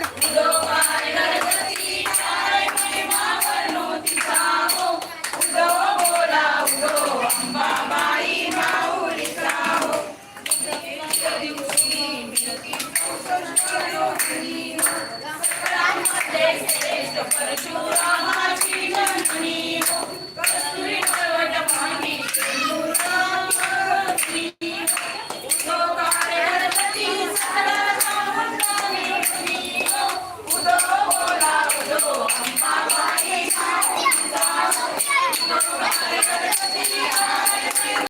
Lord.